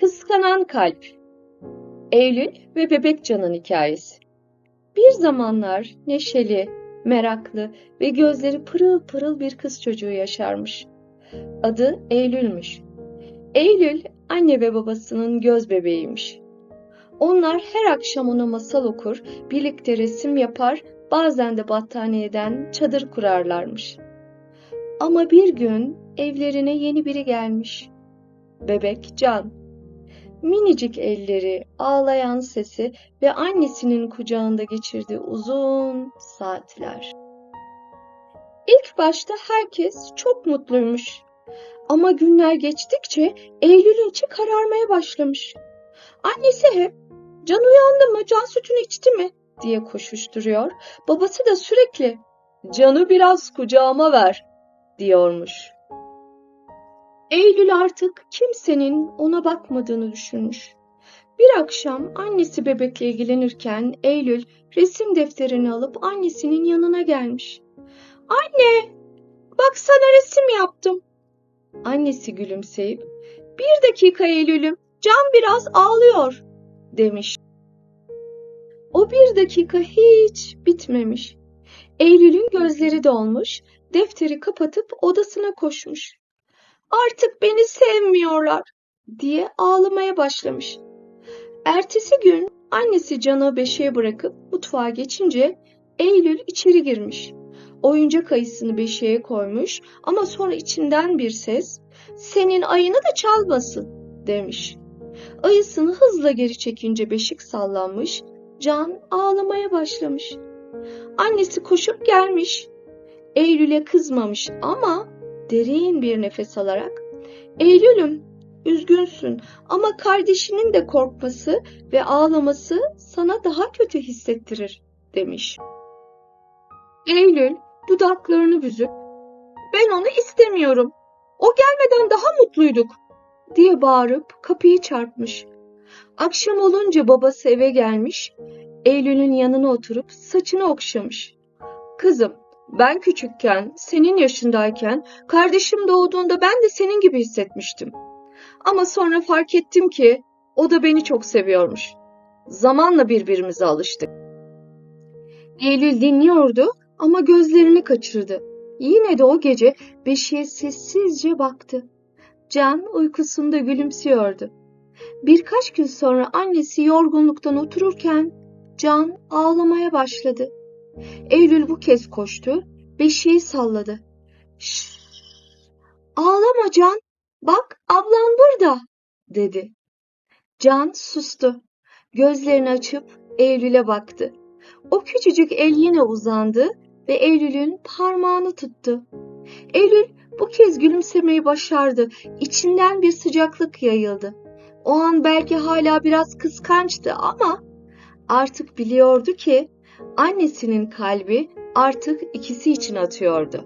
Kıskanan Kalp Eylül ve Bebek Can'ın hikayesi. Bir zamanlar neşeli, meraklı ve gözleri pırıl pırıl bir kız çocuğu yaşarmış. Adı Eylül'müş. Eylül anne ve babasının göz bebeğiymiş. Onlar her akşam ona masal okur, birlikte resim yapar, bazen de battaniyeden çadır kurarlarmış. Ama bir gün evlerine yeni biri gelmiş. Bebek Can. Minicik elleri, ağlayan sesi ve annesinin kucağında geçirdiği uzun saatler. İlk başta herkes çok mutluymuş. Ama günler geçtikçe Eylül'ün içi kararmaya başlamış. Annesi hep Can uyandı mı, can sütünü içti mi diye koşuşturuyor. Babası da sürekli Can'ı biraz kucağıma ver diyormuş. Eylül artık kimsenin ona bakmadığını düşünmüş. Bir akşam annesi bebekle ilgilenirken Eylül resim defterini alıp annesinin yanına gelmiş. Anne, bak sana resim yaptım. Annesi gülümseyip, bir dakika Eylül'üm, Can biraz ağlıyor demiş. O bir dakika hiç bitmemiş. Eylül'ün gözleri dolmuş, defteri kapatıp odasına koşmuş. Artık beni sevmiyorlar diye ağlamaya başlamış. Ertesi gün annesi Can'ı beşiğe bırakıp mutfağa geçince Eylül içeri girmiş. Oyuncak ayısını beşiğe koymuş ama sonra içinden bir ses senin ayını da çalmasın demiş. Ayısını hızla geri çekince beşik sallanmış, Can ağlamaya başlamış. Annesi koşup gelmiş. Eylül'e kızmamış ama derin bir nefes alarak Eylül'üm üzgünsün ama kardeşinin de korkması ve ağlaması sana daha kötü hissettirir demiş. Eylül dudaklarını büzüp ben onu istemiyorum. O gelmeden daha mutluyduk diye bağırıp kapıyı çarpmış. Akşam olunca babası eve gelmiş, Eylül'ün yanına oturup saçını okşamış. Kızım, ben küçükken, senin yaşındayken, kardeşim doğduğunda ben de senin gibi hissetmiştim. Ama sonra fark ettim ki o da beni çok seviyormuş. Zamanla birbirimize alıştık. Eylül dinliyordu ama gözlerini kaçırdı. Yine de o gece beşiğe sessizce baktı. Can uykusunda gülümsüyordu. Birkaç gün sonra annesi yorgunluktan otururken Can ağlamaya başladı. Eylül bu kez koştu, beşiği salladı. Şşş, ağlama Can, bak ablan burada, dedi. Can sustu. Gözlerini açıp Eylül'e baktı. O küçücük el yine uzandı ve Eylül'ün parmağını tuttu. Eylül bu kez gülümsemeyi başardı. İçinden bir sıcaklık yayıldı. O an belki hala biraz kıskançtı ama artık biliyordu ki annesinin kalbi artık ikisi için atıyordu.